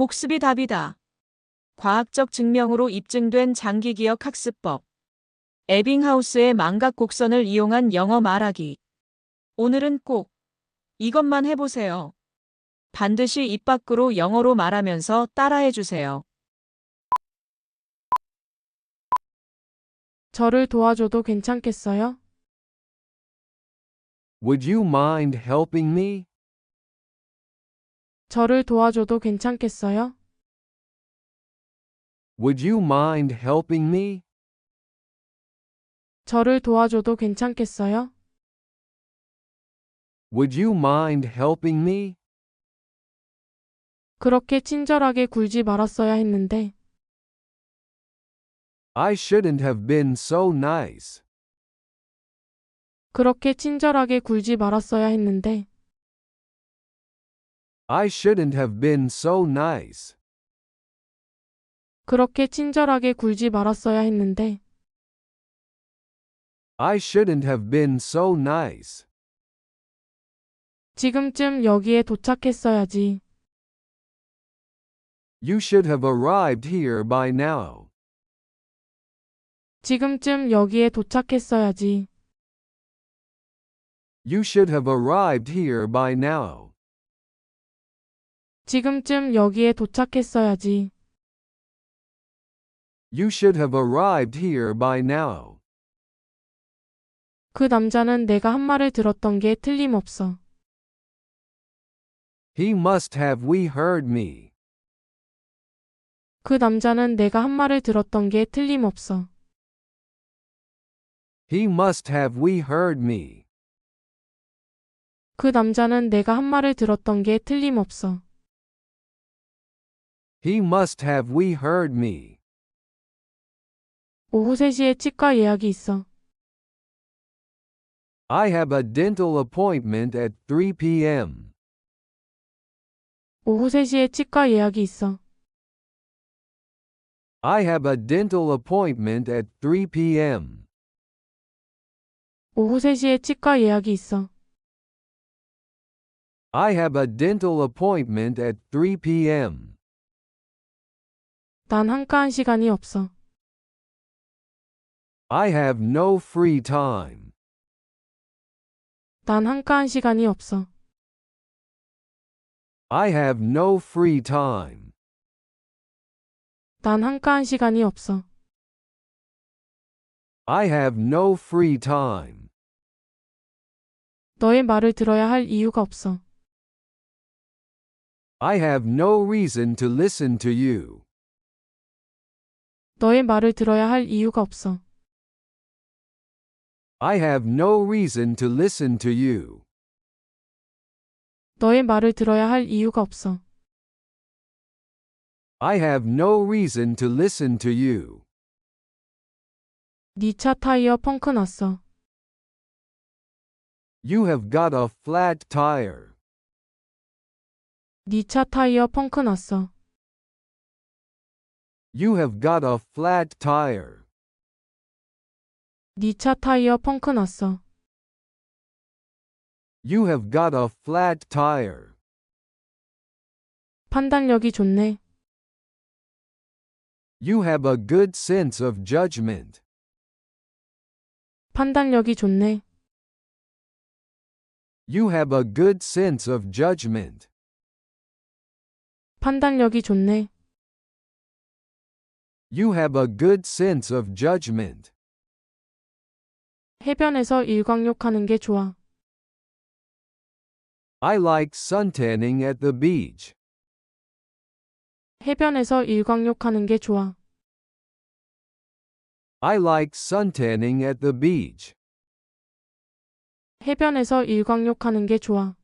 복습이 답이다. 과학적 증명으로 입증된 장기기억 학습법. 에빙하우스의 망각 곡선을 이용한 영어 말하기. 오늘은 꼭 이것만 해보세요. 반드시 입 밖으로 영어로 말하면서 따라해 주세요. 저를 도와줘도 괜찮겠어요? Would you mind helping me? 저를 도와줘도 괜찮겠어요? Would you mind helping me? 저를 도와줘도 괜찮겠어요? Would you mind helping me? 그렇게 친절하게 굴지 말았어야 했는데. I shouldn't have been so nice. 그렇게 친절하게 굴지 말았어야 했는데. I shouldn't have been so nice. 그렇게 친절하게 굴지 말았어야 했는데. I shouldn't have been so nice. 지금쯤 여기에 도착했어야지. You should have arrived here by now. 지금쯤 여기에 도착했어야지. You should have arrived here by now. 지금쯤 여기에 도착했어야지. You should have arrived here by now. 그 남자는 내가 한 말을 들었던 게 틀림없어. He must have we heard me. 그 남자는 내가 한 말을 들었던 게 틀림없어. He must have we heard me. 그 남자는 내가 한 말을 들었던 게 틀림없어. He must have we heard me. 오후 3시에 치과 예약이 있어. I have a dental appointment at 3 p.m. 오후 3시에 치과 예약이 있어. I have a dental appointment at 3 p.m. 오후 3시에 치과 예약이 있어. I have a dental appointment at 3 p.m. 난 한가한 시간이 없어. I have no free time. 난 한가한 시간이 없어. I have no free time. 난 한가한 시간이 없어. I have no free time. 너의 말을 들어야 할 이유가 없어. I have no reason to listen to you. 너의 말을 들어야 할 이유가 없어. I have no reason to listen to you. 너의 말을 들어야 할 이유가 없어. I have no reason to listen to you. 네 차 타이어 펑크 났어. You have got a flat tire. 네 차 타이어 펑크 났어. You have got a flat tire. 네 차 타이어 펑크 났어. You have got a flat tire. 판단력이 좋네. You have a good sense of judgment. 판단력이 좋네. You have a good sense of judgment. 판단력이 좋네. You have a good sense of judgment. 해변에서 일광욕하는 게 좋아. I like suntanning at the beach. 해변에서 일광욕하는 게 좋아. I like suntanning at the beach. 해변에서 일광욕하는 게 좋아.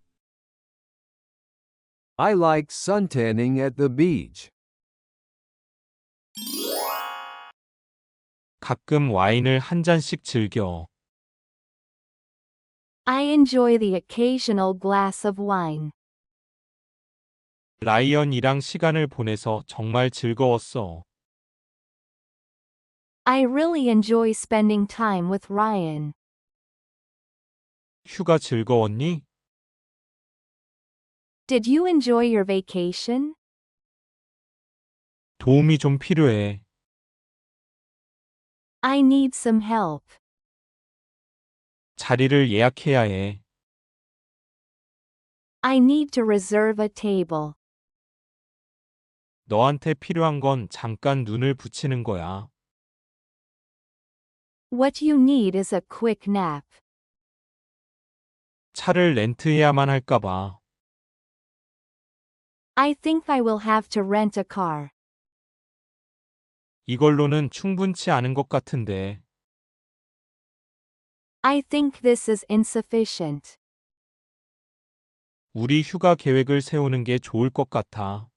I like suntanning at the beach. 가끔 와인을 한 잔씩 즐겨. I enjoy the occasional glass of wine. 라이언이랑 시간을 보내서 정말 즐거웠어. I really enjoy spending time with Ryan. 휴가 즐거웠니? Did you enjoy your vacation? 도움이 좀 필요해. I need some help. 자리를 예약해야 해. I need to reserve a table. 너한테 필요한 건 잠깐 눈을 붙이는 거야. What you need is a quick nap. 차를 렌트해야만 할까봐. I think I will have to rent a car. 이걸로는 충분치 않은 것 같은데. I think this is insufficient. 우리 휴가 계획을 세우는 게 좋을 것 같아.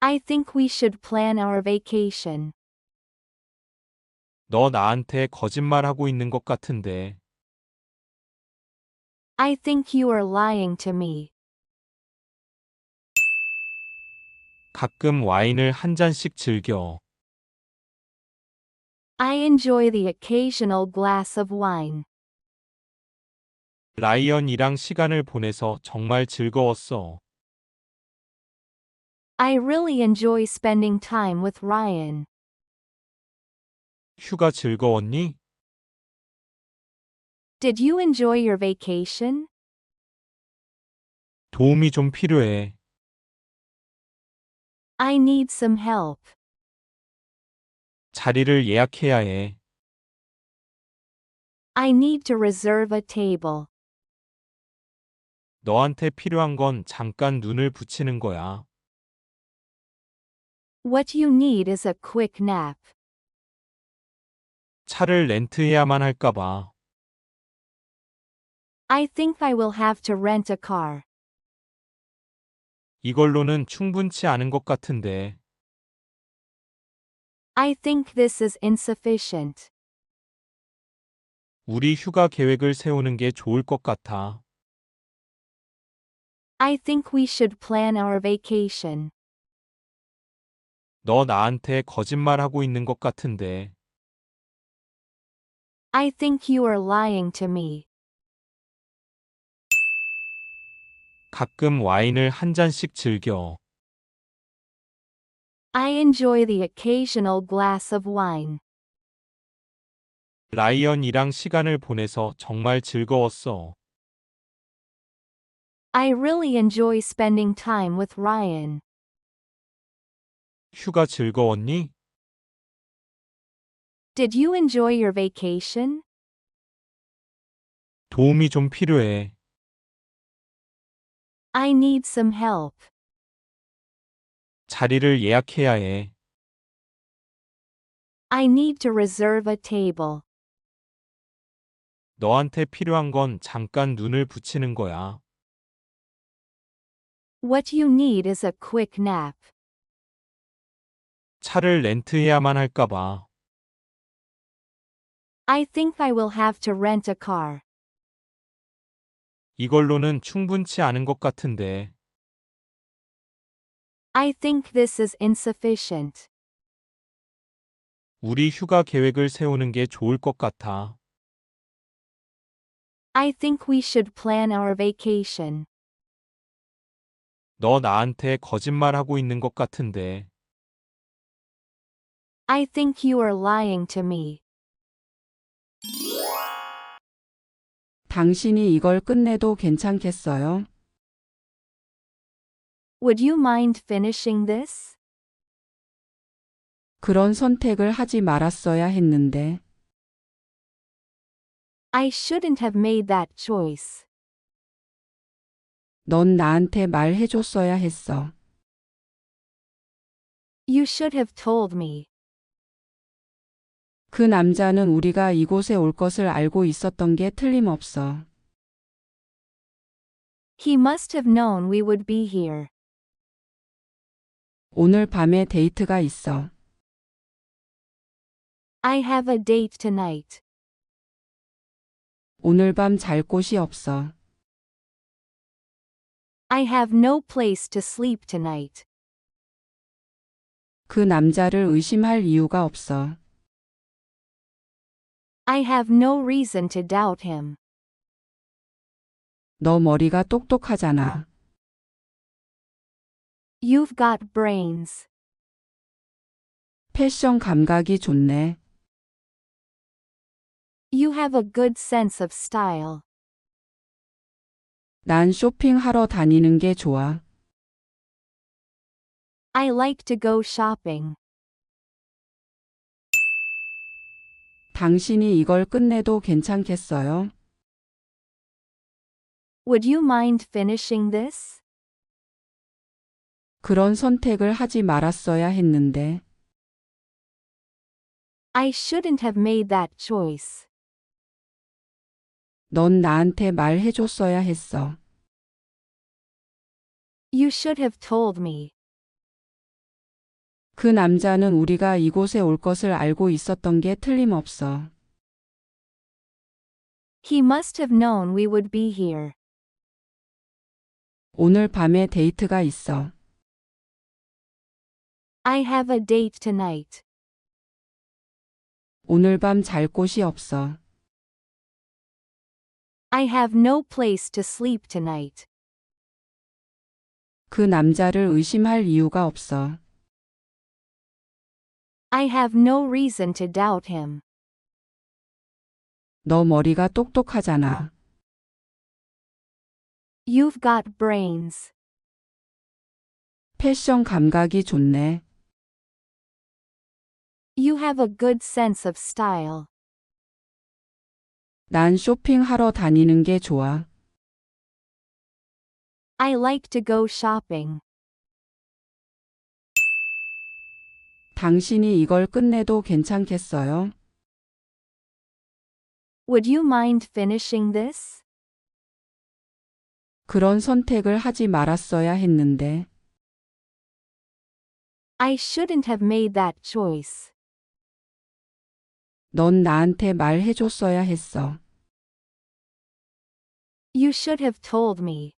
I think we should plan our vacation. 너 나한테 거짓말하고 있는 것 같은데. I think you are lying to me. 가끔 와인을 한 잔씩 즐겨. I enjoy the occasional glass of wine. 라이언이랑 시간을 보내서 정말 즐거웠어. I really enjoy spending time with Ryan. 휴가 즐거웠니? Did you enjoy your vacation? 도움이 좀 필요해. I need some help. 자리를 예약해야 해. I need to reserve a table. 너한테 필요한 건 잠깐 눈을 붙이는 거야. What you need is a quick nap. 차를 렌트해야만 할까봐. I think I will have to rent a car. 이걸로는 충분치 않은 것 같은데. I think this is insufficient. 우리 휴가 계획을 세우는 게 좋을 것 같아. I think we should plan our vacation. 너 나한테 거짓말하고 있는 것 같은데. I think you are lying to me. 가끔 와인을 한 잔씩 즐겨. I enjoy the occasional glass of wine. 라이언이랑 시간을 보내서 정말 즐거웠어. I really enjoy spending time with Ryan. 휴가 즐거웠니? Did you enjoy your vacation? 도움이 좀 필요해. I need some help. 자리를 예약해야 해. I need to reserve a table. 너한테 필요한 건 잠깐 눈을 붙이는 거야. What you need is a quick nap. 차를 렌트해야만 할까봐. I think I will have to rent a car. 이걸로는 충분치 않은 것 같은데. I think this is insufficient. 우리 휴가 계획을 세우는 게 좋을 것 같아. I think we should plan our vacation. 너 나한테 거짓말하고 있는 것 같은데. I think you are lying to me. 당신이 이걸 끝내도 괜찮겠어요? Would you mind finishing this? 그런 선택을 하지 말았어야 했는데. I shouldn't have made that choice. 넌 나한테 말해줬어야 했어. You should have told me. 그 남자는 우리가 이곳에 올 것을 알고 있었던 게 틀림없어. He must have known we would be here. 오늘 밤에 데이트가 있어. I have a date tonight. 오늘 밤 잘 곳이 없어. I have no place to sleep tonight. 그 남자를 의심할 이유가 없어. I have no reason to doubt him. 너 머리가 똑똑하잖아. You've got brains. 패션 감각이 좋네. You have a good sense of style. 난 쇼핑하러 다니는 게 좋아. I like to go shopping. 당신이 이걸 끝내도 괜찮겠어요? Would you mind finishing this? 그런 선택을 하지 말았어야 했는데. I shouldn't have made that choice. 넌 나한테 말해줬어야 했어. You should have told me. 그 남자는 우리가 이곳에 올 것을 알고 있었던 게 틀림없어. He must have known we would be here. 오늘 밤에 데이트가 있어. I have a date tonight. 오늘 밤 잘 곳이 없어. I have no place to sleep tonight. 그 남자를 의심할 이유가 없어. I have no reason to doubt him. 너 머리가 똑똑하잖아. You've got brains. 패션 감각이 좋네. You have a good sense of style. 난 쇼핑하러 다니는 게 좋아. I like to go shopping. 당신이 이걸 끝내도 괜찮겠어요? Would you mind finishing this? 그런 선택을 하지 말았어야 했는데. I shouldn't have made that choice. 넌 나한테 말해줬어야 했어. You should have told me.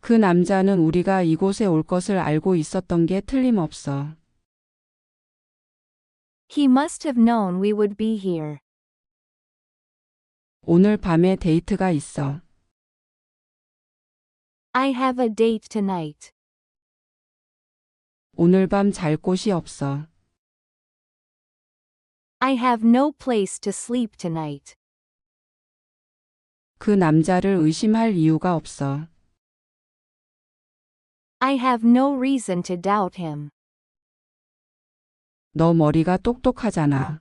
그 남자는 우리가 이곳에 올 것을 알고 있었던 게 틀림없어. He must have known we would be here. 오늘 밤에 데이트가 있어. I have a date tonight. 오늘 밤 잘 곳이 없어. I have no place to sleep tonight. 그 남자를 의심할 이유가 없어. I have no reason to doubt him. 너 머리가 똑똑하잖아.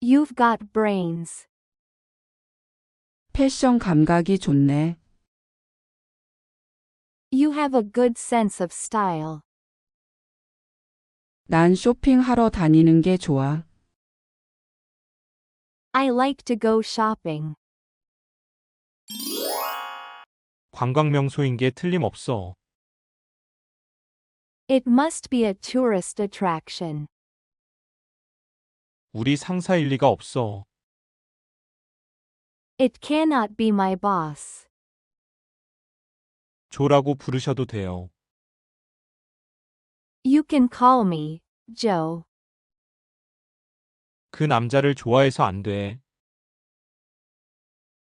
You've got brains. 패션 감각이 좋네. You have a good sense of style. 난 쇼핑하러 다니는 게 좋아. I like to go shopping. 관광 명소인 게 틀림없어. It must be a tourist attraction. 우리 상사일 리가 없어. It cannot be my boss. 조라고 부르셔도 돼요. You can call me, Joe. 그 남자를 좋아해서 안 돼.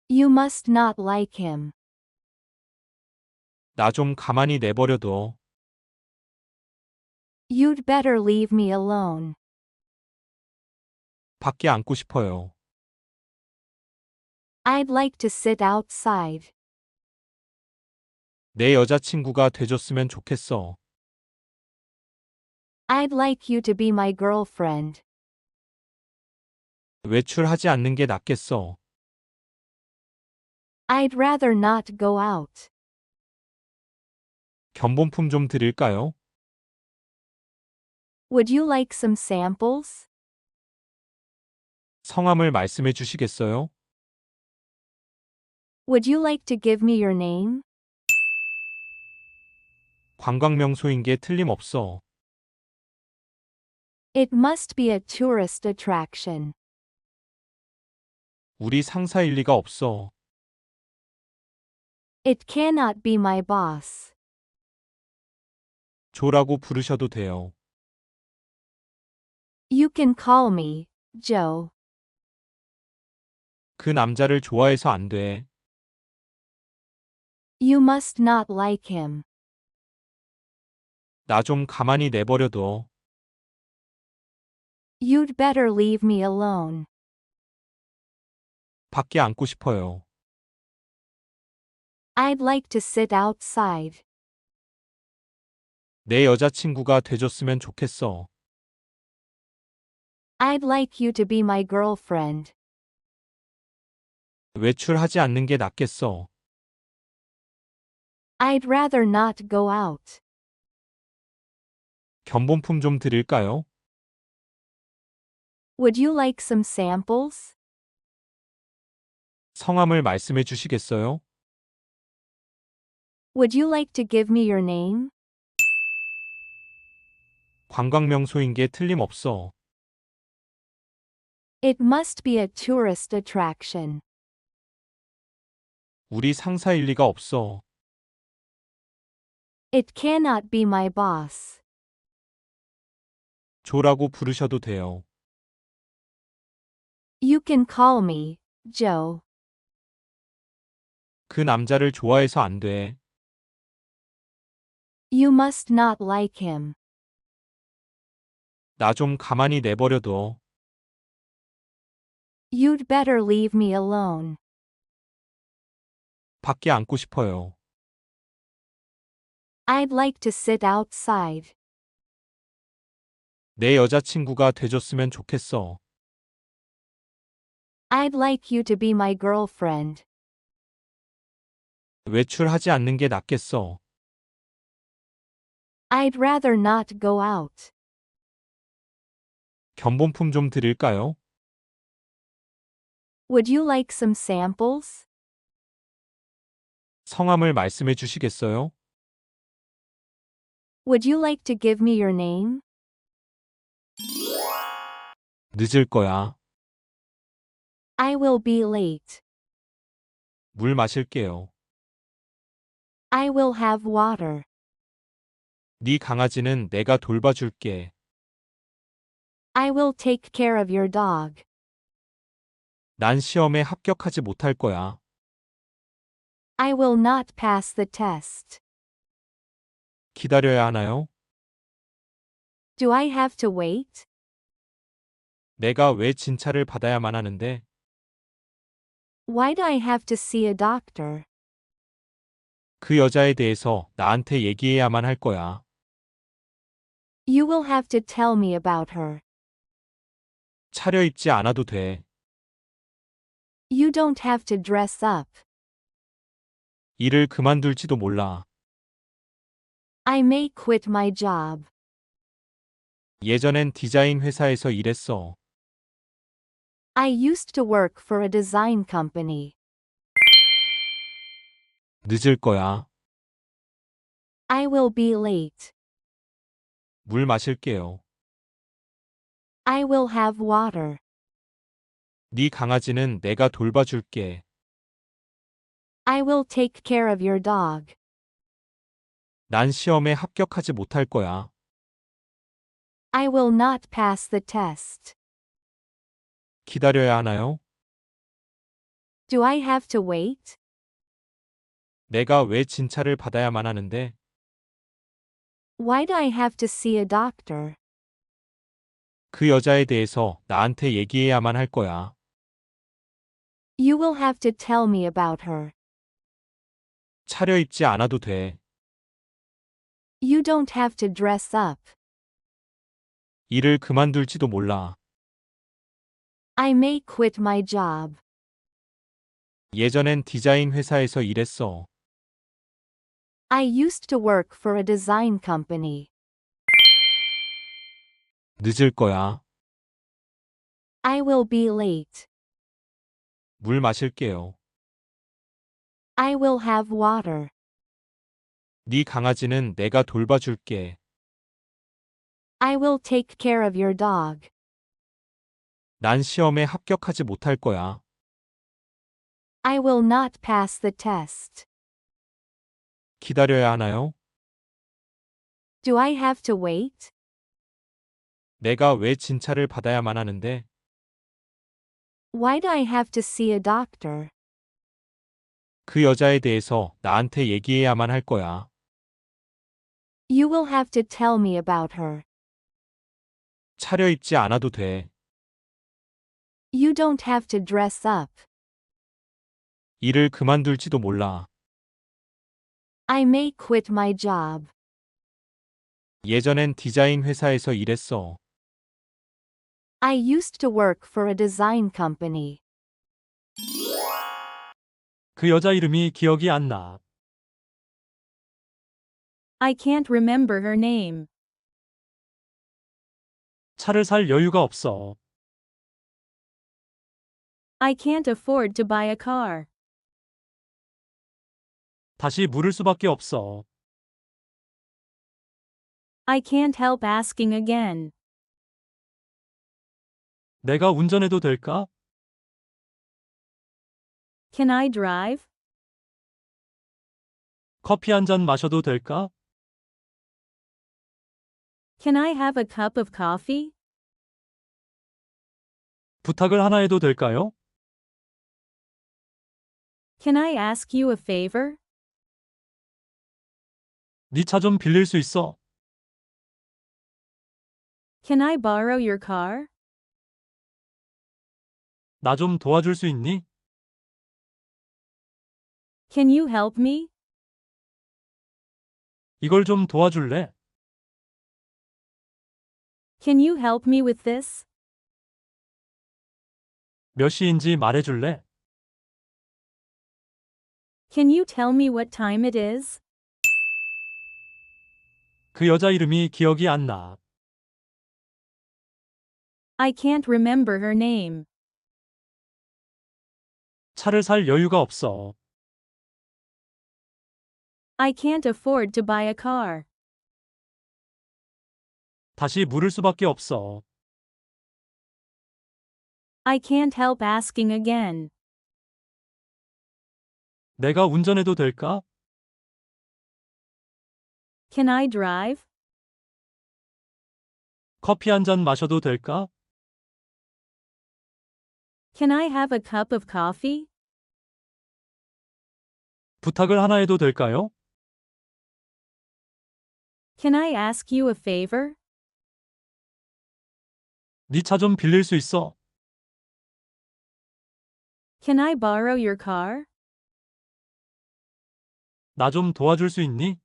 You must not like him. 나 좀 가만히 내버려둬. You'd better leave me alone. 밖에 앉고 싶어요. I'd like to sit outside. 내 여자친구가 돼줬으면 좋겠어. I'd like you to be my girlfriend. 외출하지 않는 게 낫겠어. I'd rather not go out. 견본품 좀 드릴까요? Would you like some samples? 성함을 말씀해 주시겠어요? Would you like to give me your name? 관광 명소인 게 틀림없어. It must be a tourist attraction. 우리 상사일 리가 없어. It cannot be my boss. 조라고 부르셔도 돼요. You can call me, Joe. 그 남자를 좋아해서 안 돼. You must not like him. 나 좀 가만히 내버려둬. You'd better leave me alone. 밖에 앉고 싶어요. I'd like to sit outside. 내 여자친구가 돼줬으면 좋겠어. I'd like you to be my girlfriend. 외출하지 않는 게 낫겠어. I'd rather not go out. 견본품 좀 드릴까요? Would you like some samples? 성함을 말씀해 주시겠어요? Would you like to give me your name? 관광 명소인 게 틀림없어. It must be a tourist attraction. 우리 상사일 리가 없어. It cannot be my boss. 조라고 부르셔도 돼요. You can call me, Joe. 그 남자를 좋아해서 안 돼. You must not like him. 나 좀 가만히 내버려둬. You'd better leave me alone. 밖에 앉고 싶어요. I'd like to sit outside. 내 여자친구가 돼줬으면 좋겠어. I'd like you to be my girlfriend. 외출하지 않는 게 낫겠어. I'd rather not go out. 견본품 좀 드릴까요? Would you like some samples? 성함을 말씀해 주시겠어요? Would you like to give me your name? 늦을 거야. I will be late. 물 마실게요. I will have water. 네 강아지는 내가 돌봐줄게. I will take care of your dog. 난 시험에 합격하지 못할 거야. I will not pass the test. 기다려야 하나요? Do I have to wait? 내가 왜 진찰을 받아야만 하는데? Why do I have to see a doctor? 그 여자에 대해서 나한테 얘기해야만 할 거야. You will have to tell me about her. 차려입지 않아도 돼. You don't have to dress up. 일을 그만둘지도 몰라. I may quit my job. 예전엔 디자인 회사에서 일했어. I used to work for a design company. 늦을 거야. I will be late. 물 마실게요. I will have water. 네 강아지는 내가 돌봐줄게. I will take care of your dog. 난 시험에 합격하지 못할 거야. I will not pass the test. 기다려야 하나요? Do I have to wait? 내가 왜 진찰을 받아야만 하는데? Why do I have to see a doctor? 그 여자에 대해서 나한테 얘기해야만 할 거야. You will have to tell me about her. 차려입지 않아도 돼. You don't have to dress up. 일을 그만둘지도 몰라. I may quit my job. 예전엔 디자인 회사에서 일했어. I used to work for a design company. 늦을 거야. I will be late. 물 마실게요. I will have water. 네 강아지는 내가 돌봐줄게. I will take care of your dog. 난 시험에 합격하지 못할 거야. I will not pass the test. 기다려야 하나요? Do I have to wait? 내가 왜 진찰을 받아야만 하는데? Why do I have to see a doctor? 그 여자에 대해서 나한테 얘기해야만 할 거야. You will have to tell me about her. 차려입지 않아도 돼. You don't have to dress up. 일을 그만둘지도 몰라. I may quit my job. 예전엔 디자인 회사에서 일했어. I used to work for a design company. 그 여자 이름이 기억이 안 나. I can't remember her name. 차를 살 여유가 없어. I can't afford to buy a car. 다시 물을 수밖에 없어. I can't help asking again. 내가 운전해도 될까? Can I drive? 커피 한 잔 마셔도 될까? Can I have a cup of coffee? 부탁을 하나 해도 될까요? Can I ask you a favor? 네 차 좀 빌릴 수 있어? Can I borrow your car? 나 좀 도와줄 수 있니? Can you help me? 이걸 좀 도와줄래? Can you help me with this? 몇 시인지 말해줄래? Can you tell me what time it is? 그 여자 이름이 기억이 안 나. I can't remember her name. 차를 살 여유가 없어. I can't afford to buy a car. 다시 물을 수밖에 없어. I can't help asking again. 내가 운전해도 될까? Can I drive? 커피 한 잔 마셔도 될까? Can I have a cup of coffee? 부탁을 하나 해도 될까요? Can I ask you a favor? 네 차 좀 빌릴 수 있어? Can I borrow your car? 나 좀 도와줄 수 있니?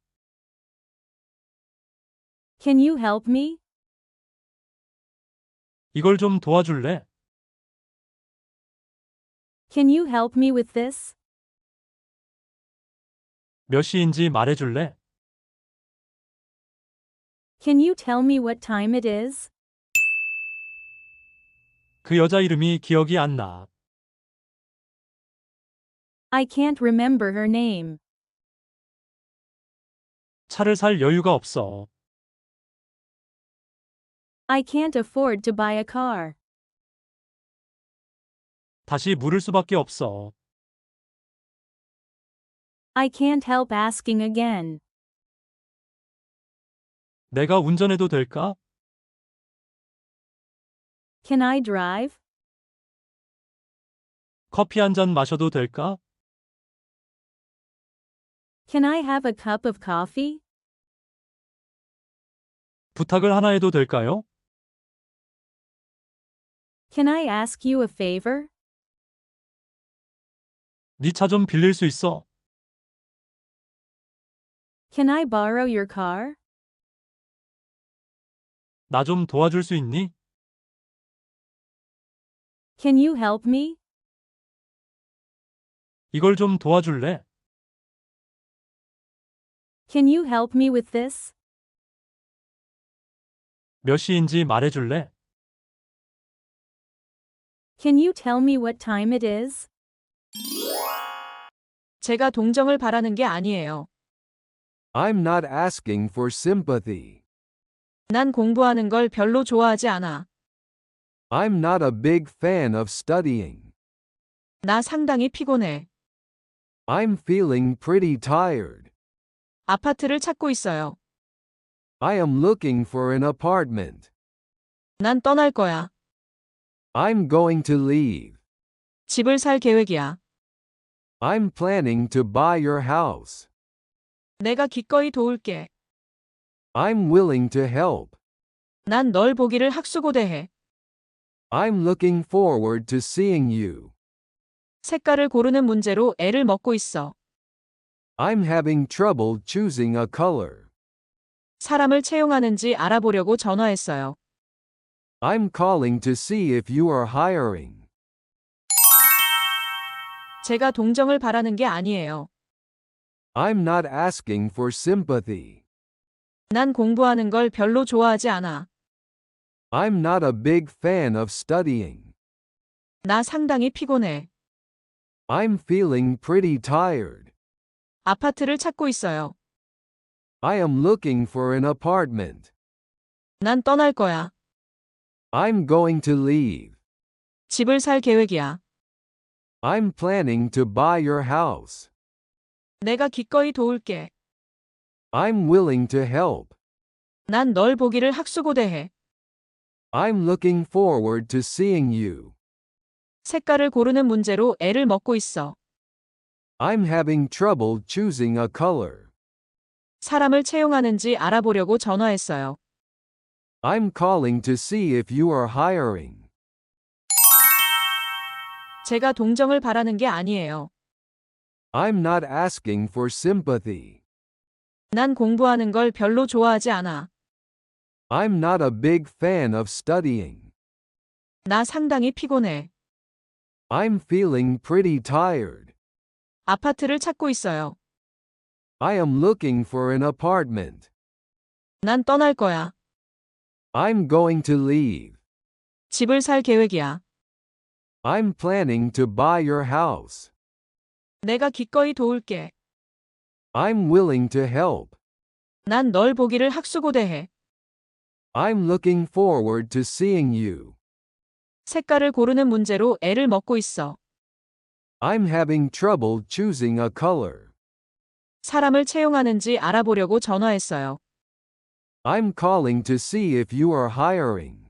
Can you help me? 이걸 좀 도와줄래? Can you help me with this? 몇 시인지 말해줄래? Can you tell me what time it is? 그 여자 이름이 기억이 안 나. I can't remember her name. 차를 살 여유가 없어. I can't afford to buy a car. 다시 물을 수밖에 없어. I can't help asking again. 내가 운전해도 될까? Can I drive? 커피 한 잔 마셔도 될까? Can I have a cup of coffee? 부탁을 하나 해도 될까요? Can I ask you a favor? 네 차 좀 빌릴 수 있어? Can I borrow your car? 나 좀 도와줄 수 있니? Can you help me? 이걸 좀 도와줄래? Can you help me with this? 몇 시인지 말해줄래? Can you tell me what time it is? 제가 동정을 바라는 게 아니에요. I'm not asking for sympathy. 난 공부하는 걸 별로 좋아하지 않아. I'm not a big fan of studying. 나 상당히 피곤해. I'm feeling pretty tired. 아파트를 찾고 있어요. I am looking for an apartment. 난 떠날 거야. I'm going to leave. 집을 살 계획이야. I'm planning to buy your house. 내가 기꺼이 도울게. I'm willing to help. 난 널 보기를 학수고대해. I'm looking forward to seeing you. 색깔을 고르는 문제로 애를 먹고 있어. I'm having trouble choosing a color. 사람을 채용하는지 알아보려고 전화했어요. I'm calling to see if you are hiring. 제가 동정을 바라는 게 아니에요. I'm not asking for sympathy. 난 공부하는 걸 별로 좋아하지 않아. I'm not a big fan of studying. 나 상당히 피곤해. I'm feeling pretty tired. 아파트를 찾고 있어요. I am looking for an apartment. 난 떠날 거야. I'm going to leave. 집을 살 계획이야. I'm planning to buy your house. 내가 기꺼이 도울게. I'm willing to help. 난 널 보기를 학수고대해. I'm looking forward to seeing you. 색깔을 고르는 문제로 애를 먹고 있어. I'm having trouble choosing a color. 사람을 채용하는지 알아보려고 전화했어요. I'm calling to see if you are hiring. 제가 동정을 바라는 게 아니에요. I'm not asking for sympathy. 난 공부하는 걸 별로 좋아하지 않아. I'm not a big fan of studying. 나 상당히 피곤해. I'm feeling pretty tired. 아파트를 찾고 있어요. I am looking for an apartment. 난 떠날 거야. I'm going to leave. 집을 살 계획이야. I'm planning to buy your house. 내가 기꺼이 도울게. I'm willing to help. 난 널 보기를 학수고대해. I'm looking forward to seeing you. 색깔을 고르는 문제로 애를 먹고 있어. I'm having trouble choosing a color. 사람을 채용하는지 알아보려고 전화했어요. I'm calling to see if you are hiring.